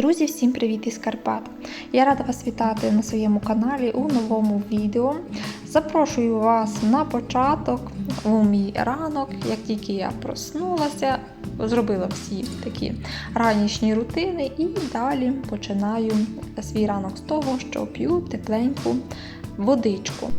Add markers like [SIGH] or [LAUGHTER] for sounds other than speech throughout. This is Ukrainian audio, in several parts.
Друзі, всім привіт із Карпат! Я рада вас вітати на своєму каналі у новому відео. Запрошую вас на початок у мій ранок. Як тільки я проснулася, зробила всі такі ранішні рутини і далі починаю свій ранок з того, що п'ю тепленьку водичку.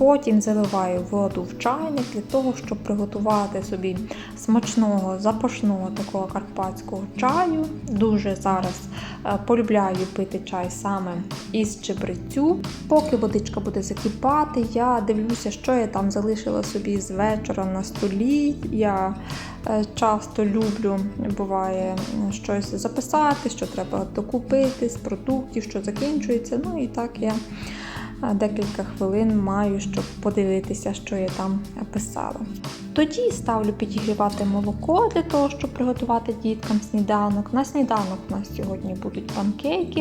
Потім заливаю воду в чайник для того, щоб приготувати собі смачного запашного такого карпатського чаю. Дуже зараз е, полюбляю пити чай саме із чебрецю. Поки водичка буде закипати, я дивлюся, що я там залишила собі з вечора на столі. Я е, часто люблю, буває, щось записати, що треба докупити з продуктів, що закінчується. Ну і так я декілька хвилин маю, щоб подивитися, що я там писала. Тоді ставлю підігрівати молоко для того, щоб приготувати діткам сніданок. На сніданок у нас сьогодні будуть панкейки.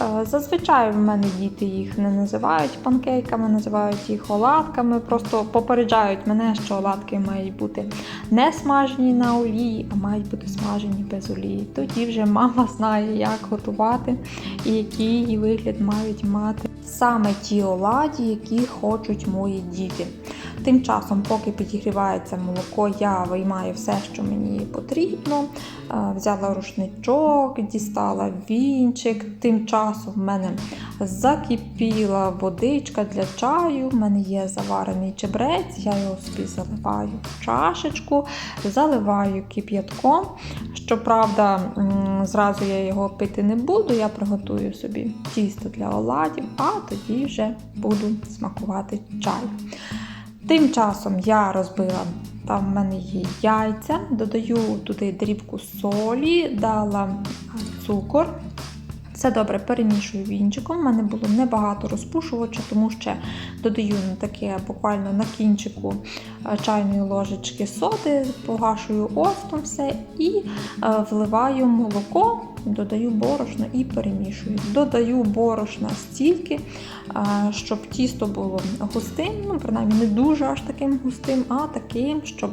Е, Зазвичай в мене діти їх не називають панкейками, називають їх оладками. Просто попереджають мене, що оладки мають бути не смажені на олії, а мають бути смажені без олії. Тоді вже мама знає, як готувати і який вигляд мають мати саме ті оладі, які хочуть мої діти. Тим часом, поки підігрівається молоко, я виймаю все, що мені потрібно. Е, Взяла рушничок, дістала вінчик. Тим часом в мене закипіла водичка для чаю. В мене є заварений чебрець, я його собі заливаю в чашечку, заливаю кип'ятком. Щоправда, зразу я його пити не буду, я приготую собі тісто для оладів, а тоді вже буду смакувати чай. Тим часом я розбила, там в мене є яйця, додаю туди дрібку солі, дала цукор. Все добре перемішую вінчиком. У мене було небагато розпушувача, тому ще додаю на таке буквально на кінчику е, чайної ложечки соди, погашую оцтом все і е, вливаю молоко, додаю борошно і перемішую. Додаю борошна стільки, е, щоб тісто було густим, ну, принаймні не дуже аж таким густим, а таким, щоб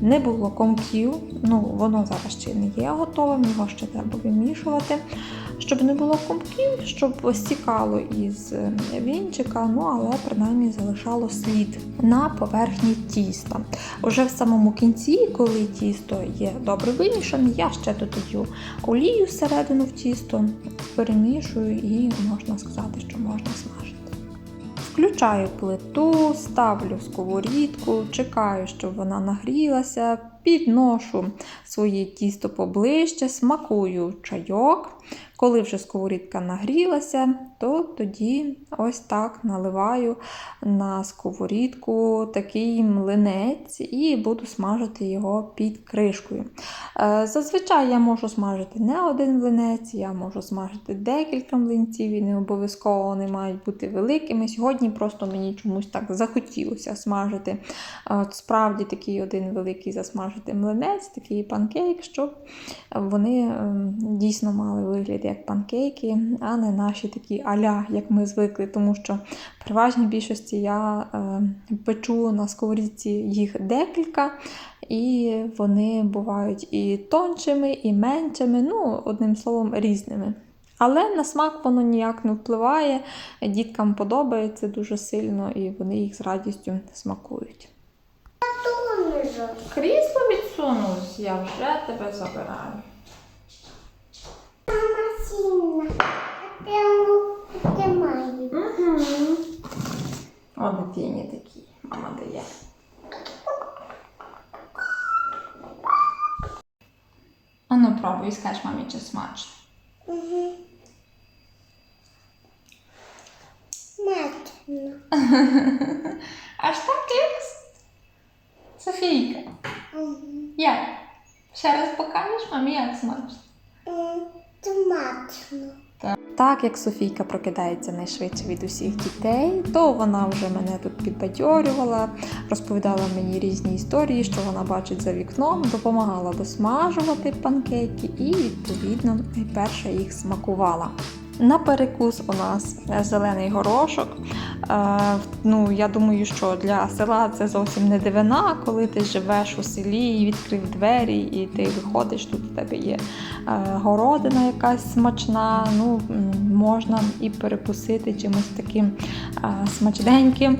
не було комків. Ну, воно зараз ще не є готовим, його ще треба вимішувати. Щоб не було комків, щоб стікало із е, вінчика, ну але принаймні залишало слід на поверхні тіста. Уже в самому кінці, коли тісто є добре вимішане, я ще додаю олію всередину в тісто, перемішую і можна сказати, що можна смажити. Включаю плиту, ставлю сковорідку, чекаю, щоб вона нагрілася, підношу своє тісто поближче, смакую чайок. Коли вже сковорідка нагрілася, то тоді ось так наливаю на сковорідку такий млинець і буду смажити його під кришкою. Е, Зазвичай я можу смажити не один млинець, я можу смажити декілька млинців і не обов'язково вони мають бути великими. Сьогодні просто мені чомусь так захотілося смажити. Е, От Справді такий один великий засмажити млинець, такий панкейк, щоб вони ем, дійсно мали вигляд як панкейки, а не наші такі аля, як ми звикли, тому що в переважній більшості я е, печу на сковорідці їх декілька, і вони бувають і тоншими, і меншими, ну, одним словом, різними. Але на смак воно ніяк не впливає, діткам подобається дуже сильно, і вони їх з радістю смакують. Крісло відсунулось, я вже тебе забираю. Мама сильна. А прямо тримаю. Угу. О, дитині такі мама дає. А ну пробуй, скаж мамі, чи смачно. Угу. Матно. Аж так Ікс? Софійка, Угу. як? Ще раз покажеш мамі, як смачно? Томатно. Так як Софійка прокидається найшвидше від усіх дітей, то вона вже мене тут підбадьорювала, розповідала мені різні історії, що вона бачить за вікном, допомагала досмажувати панкейки і, відповідно, перша їх смакувала. На перекус у нас е, зелений горошок. Е, ну, я думаю, що для села це зовсім не дивина, коли ти живеш у селі і відкрив двері, і ти виходиш, тут у тебе є е, городина якась смачна. Ну, можна і перекусити чимось таким смачненьким,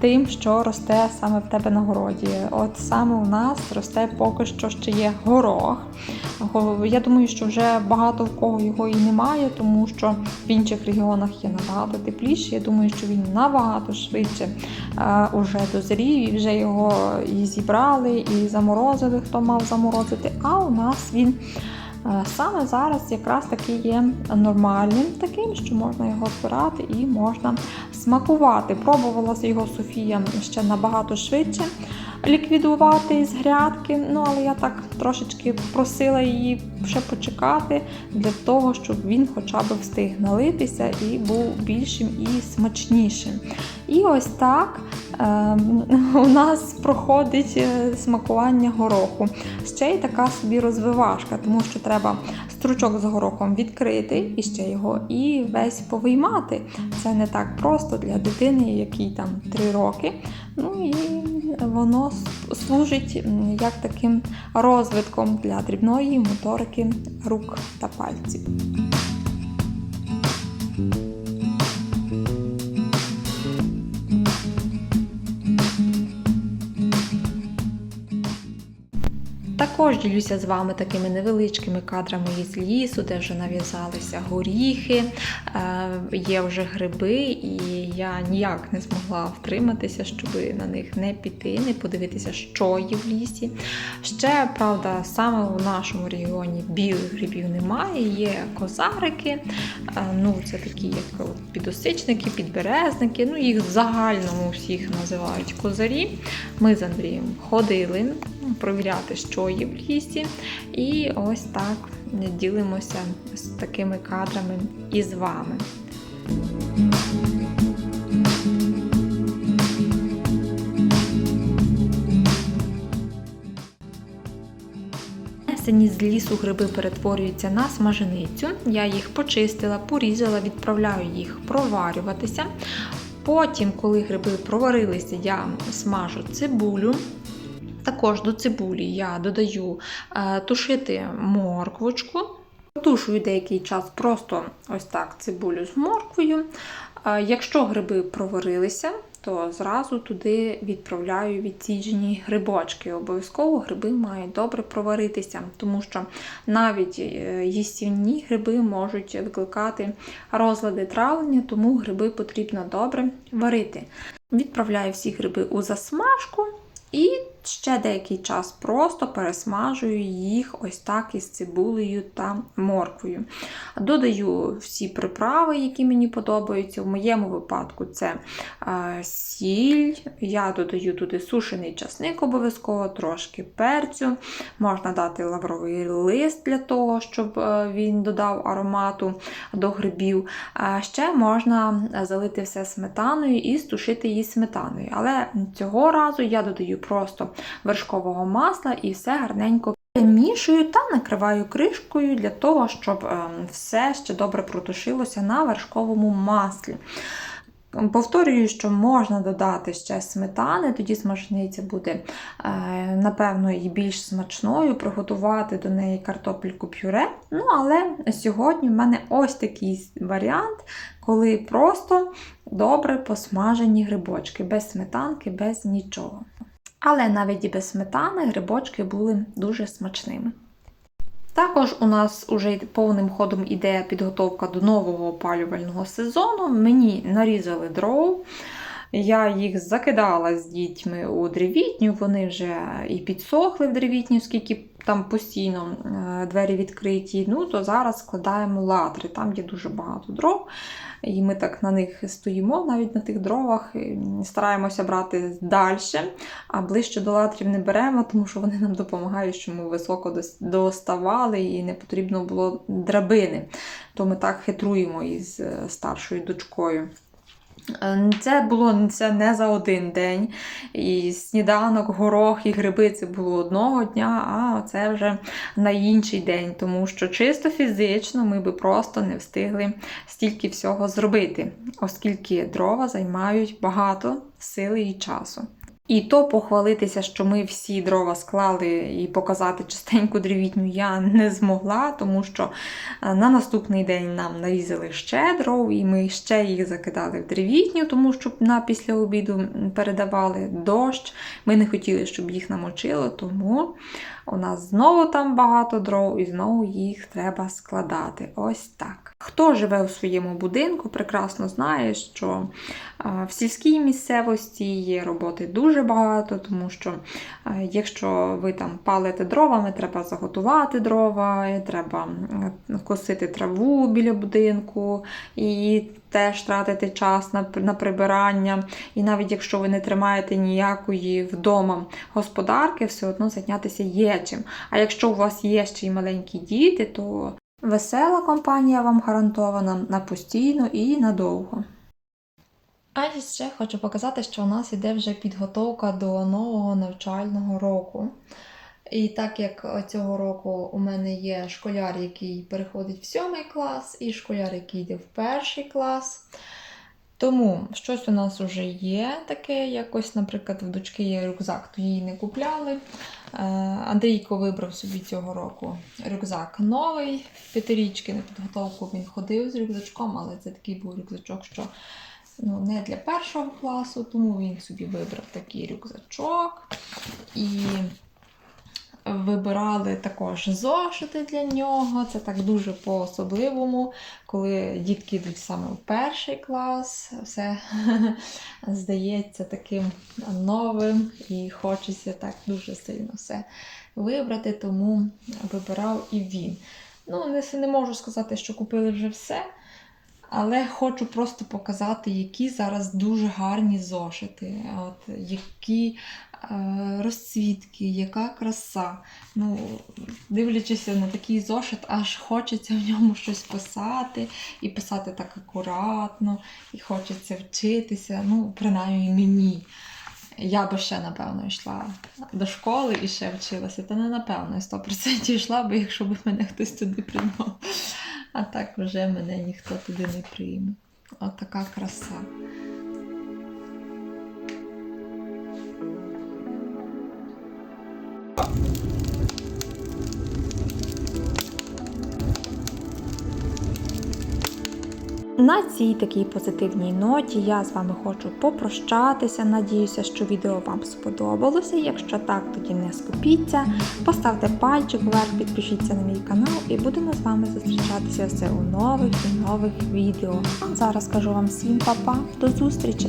тим, що росте саме в тебе на городі. От саме у нас росте поки що ще є горох. Я думаю, що вже багато в кого його і немає, тому що в інших регіонах є набагато тепліше. Я думаю, що він набагато швидше е, уже дозрів, і вже його і зібрали, і заморозили, хто мав заморозити. А у нас він е, саме зараз якраз таки є нормальним, таким, що можна його збирати і можна смакувати. Пробувалася його Софія ще набагато швидше ліквідувати з грядки. Ну, але я так трошечки просила її ще почекати для того, щоб він хоча б встиг налитися і був більшим і смачнішим. І ось так е, [LAUGHS] у нас проходить е, смакування гороху. Ще й така собі розвивашка, тому що треба стручок з горохом відкрити і ще його і весь повиймати. Це не так просто для дитини, якій там 3 роки. Ну і воно служить як таким розвитком для дрібної моторики рук та пальців. Також ділюся з вами такими невеличкими кадрами із лісу, де вже нав'язалися горіхи, е, є вже гриби, і я ніяк не змогла втриматися, щоб на них не піти, не подивитися, що є в лісі. Ще, правда, саме у нашому регіоні білих грибів немає, є козарики, е, ну це такі, як підосичники, підберезники, ну їх в загальному всіх називають козарі. Ми з Андрієм ходили провіряти, що є в лісі. І ось так ділимося з такими кадрами із вами. Принесені з лісу гриби перетворюються на смаженицю. Я їх почистила, порізала, відправляю їх проварюватися. Потім, коли гриби проварилися, я смажу цибулю. Також до цибулі я додаю е, тушити морквочку. Тушую деякий час просто ось так цибулю з морквою. Е, Якщо гриби проварилися, то зразу туди відправляю відсіджені грибочки. Обов'язково гриби мають добре проваритися, тому що навіть е, їстівні гриби можуть викликати розлади травлення, тому гриби потрібно добре варити. Відправляю всі гриби у засмажку і ще деякий час просто пересмажую їх ось так із цибулею та морквою. Додаю всі приправи, які мені подобаються. В моєму випадку це е, сіль, я додаю туди сушений часник обов'язково, трошки перцю. Можна дати лавровий лист для того, щоб е, він додав аромату до грибів. Ще можна залити все сметаною і стушити її сметаною. Але цього разу я додаю просто вершкового масла і все гарненько перемішую та накриваю кришкою для того, щоб ем, все ще добре протушилося на вершковому маслі. Повторюю, що можна додати ще сметани, тоді смажениця буде, е, напевно, і більш смачною, приготувати до неї картопельку пюре. Ну, але сьогодні в мене ось такий варіант, коли просто добре посмажені грибочки, без сметанки, без нічого. Але навіть і без сметани грибочки були дуже смачними. Також у нас уже повним ходом іде підготовка до нового опалювального сезону. Мені нарізали дров. Я їх закидала з дітьми у древітню, вони вже і підсохли в древітню, оскільки там постійно е, двері відкриті. Ну, то зараз складаємо латри. Там є дуже багато дров. І ми так на них стоїмо, навіть на тих дровах, і стараємося брати далі, а ближче до латрів не беремо, тому що вони нам допомагають, що ми високо доставали і не потрібно було драбини. То ми так хитруємо із е, старшою дочкою. Е, Це було це не за один день. І сніданок, горох і гриби це було одного дня, а це вже на інший день, тому що чисто фізично ми би просто не встигли стільки всього зробити, оскільки дрова займають багато сили і часу. І то похвалитися, що ми всі дрова склали і показати частеньку древітню я не змогла, тому що е, на наступний день нам нарізали ще дров, і ми ще їх закидали в древітню, тому що на після обіду передавали дощ. Ми не хотіли, щоб їх намочило, тому у нас знову там багато дров, і знову їх треба складати. Ось так. Хто живе у своєму будинку, прекрасно знає, що в сільській місцевості є роботи дуже багато, тому що якщо ви там палите дровами, треба заготувати дрова, треба косити траву біля будинку і теж тратити час на, на прибирання. І навіть якщо ви не тримаєте ніякої вдома господарки, все одно зайнятися є чим. А якщо у вас є ще й маленькі діти, то весела компанія вам гарантована на постійно і надовго. А ще хочу показати, що у нас іде вже підготовка до нового навчального року. І так як цього року у мене є школяр, який переходить в сьомий клас, і школяр, який йде в перший клас. Тому щось у нас вже є таке, якось, наприклад, в дочки є рюкзак, то її не купляли. Е, Андрійко вибрав собі цього року рюкзак новий. В п'ятирічки на підготовку він ходив з рюкзачком, але це такий був рюкзачок, що ну, не для першого класу, тому він собі вибрав такий рюкзачок. І вибирали також зошити для нього. Це так дуже по-особливому, коли дітки йдуть саме в перший клас, все [LAUGHS] здається таким новим і хочеться так дуже сильно все вибрати, тому вибирав і він. Ну, не, можу сказати, що купили вже все. Але хочу просто показати, які зараз дуже гарні зошити, от, які розцвітки, яка краса. Ну, дивлячись на такий зошит, аж хочеться в ньому щось писати, і писати так акуратно, і хочеться вчитися. Ну, принаймні мені. Я би ще, напевно, йшла до школи і ще вчилася. Та не напевно, 100% йшла би, якщо б мене хтось туди приймав. А так вже мене ніхто туди не прийме. От така краса. На цій такій позитивній ноті я з вами хочу попрощатися. Надіюся, що відео вам сподобалося. Якщо так, тоді не скупіться. Поставте пальчик вверх, підпишіться на мій канал і будемо з вами зустрічатися все у нових і нових відео. Зараз кажу вам всім па-па, до зустрічі!